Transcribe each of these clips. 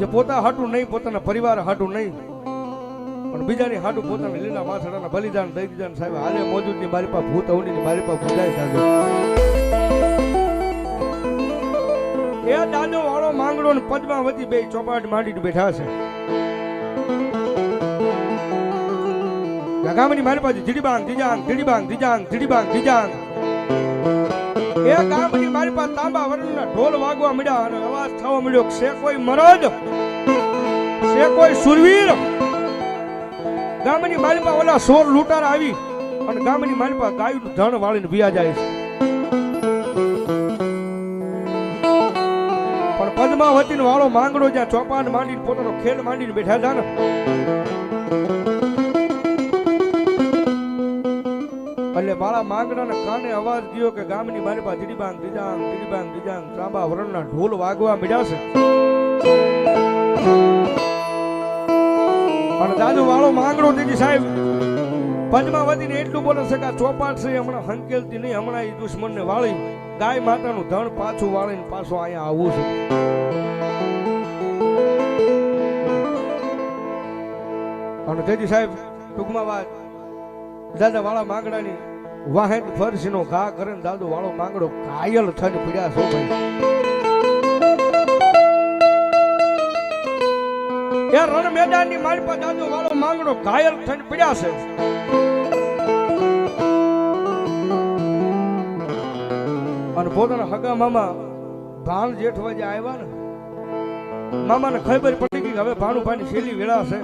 જે પોતા હાટું નહીં, પોતાના પરિવાર હાટું નહીં. પણ બીજાની હાટું પોતાના લીલા માથડાના બલિદાન દઈ દીધા સાહેબ, હાલે મોજૂદની મારી પાસે ભૂત અવની મારી પાસે પૂજાય દાદો એ દાદો વાળો માંગડો ને પદ્માવતી બે ચોપાટ માંડીને બેઠા છે. ગામની મારી પાસે જીડીબાંગ, જીજાંગ જીડીબાંગ જીજાંગ, જીડીબાંગ ધીજાંગ એ ગામની મારી પાસે તાંબા વર્ણના ઢોલ વાગવા મળ્યા અને અવાજ થવા મળ્યો છે કોઈ મરદ? છે કોઈ સુરવીર? ગામની મારી પાસે ઓલા સોર લૂંટાર આવી અને ગામની મારી પાસે ગાયું ધણ વાળીને વિયા જાય છે. પણ પદ્માવતી વાળો માંગડો જ્યાં ચોપાન માંડીને પોતાનો ખેલ માંડીને બેઠા હતા ને એટલે બાળા માંગડાના કાને અવાજ ગયો કે ગામની બારી પાસે ધીડીબાંગ ધીજાંગ ધીડીબાંગ ધીજાંગ ત્રાંબા વરણના ઢોલ વાગવા મળ્યા છે. અને દાદુ વાળો માંગડો દીદી સાહેબ. પદ્માવતીને એટલું બોલે છે કે ચોપાટ છે હમણાં હંકેલતી નહીં, હમણાં એ દુશ્મનને વાળી. ગાય માતાનું ધણ પાછું વાળીને પાછું અહીંયા આવું છે. અને તેજી સાહેબ, ટૂંકમાં વાત. દાદા વાળા માંગડાની વાહેન ફરસીનો ઘા કરે ને દાદુ વાળો માંગડો કાયલ થઈને પીડ્યા છો ભાઈ. એ રણ મેદાનની મારી પર દાદુ વાળો માંગડો કાયલ થઈને પીડ્યા છે. અને પોતાના હગા મામા ભાન જેઠવા જે આવ્યા ને, મામાને ખબર પડી ગઈ હવે હવે ભાણુભાઈની છેલ્લી વેળા છે.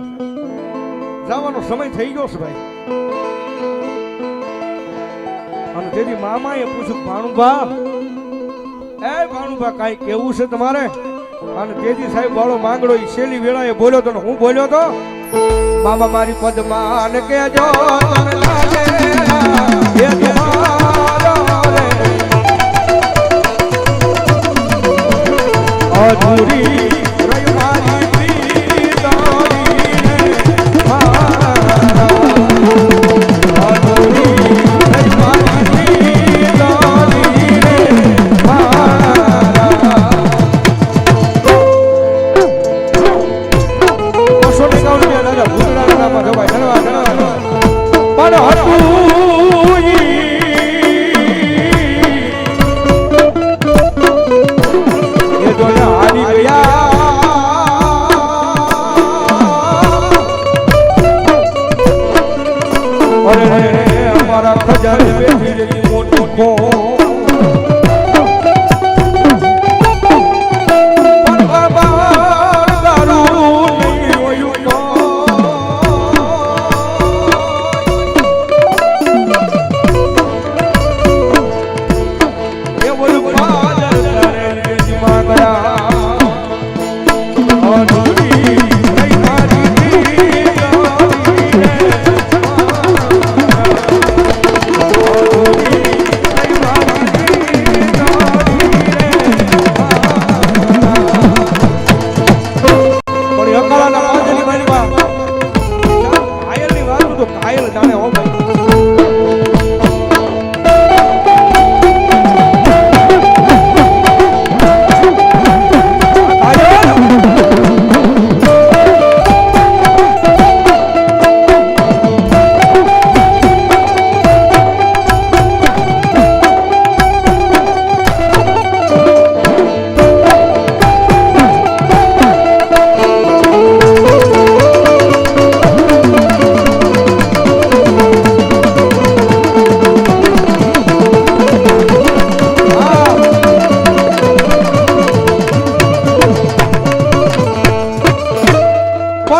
જવાનો સમય થઈ ગયો છે ભાઈ. અને તેથી મામાએ પૂછ્યું ભાણુભા એ ભાણુભા કાંઈ કેવું છે તમારે? અને તેજી સાહેબ વાળો માંગડો એ શેલી વેળાએ બોલ્યો તો હું બોલ્યો તો, મામા, મારી પદમાન કેજો અધૂરી હારી ગયા અરે અમારા ખજાને બેઠી મોટી ખો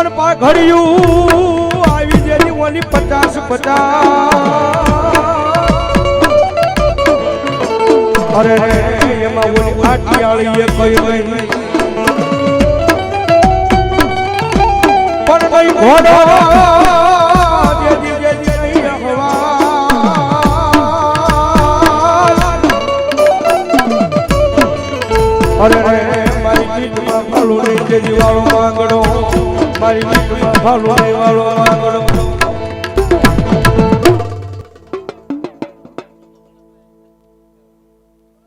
પણ પા ઘડિયું આવી જેની ઓલી પચાસ પચાસ. અરે એમાં ઓલી આટિયાળીએ કહ્યું નહીં પણ ભાઈ ઘોડો મારી જીતમાં ફાલું નહીં તેજી વાળો માંગડો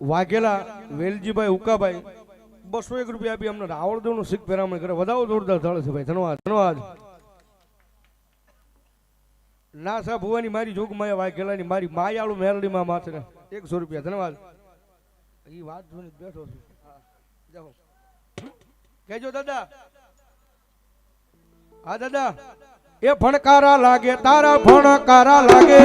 વાઘેલા વેલજીભાઈ ઉકાભાઈ બસો એક રૂપિયા આપી અમને રાવળદેવનું શીખ પેરામણ કરે. વધારો જોરદાર થળ છે ભાઈ. ધન્યવાદ ધન્યવાદ ના સાહેબ, ભુવાની મારી જોગ માયા વાય ગેલાની મારી માયાળું મેરડી માં માથે એકસો રૂપિયા. ધન્યવાદ એ વાત જોઈને બેઠો છું. જાઓ. કહેજો દાદા. હા દાદા. એ ભણકારા લાગે તારા ભણકારા લાગે.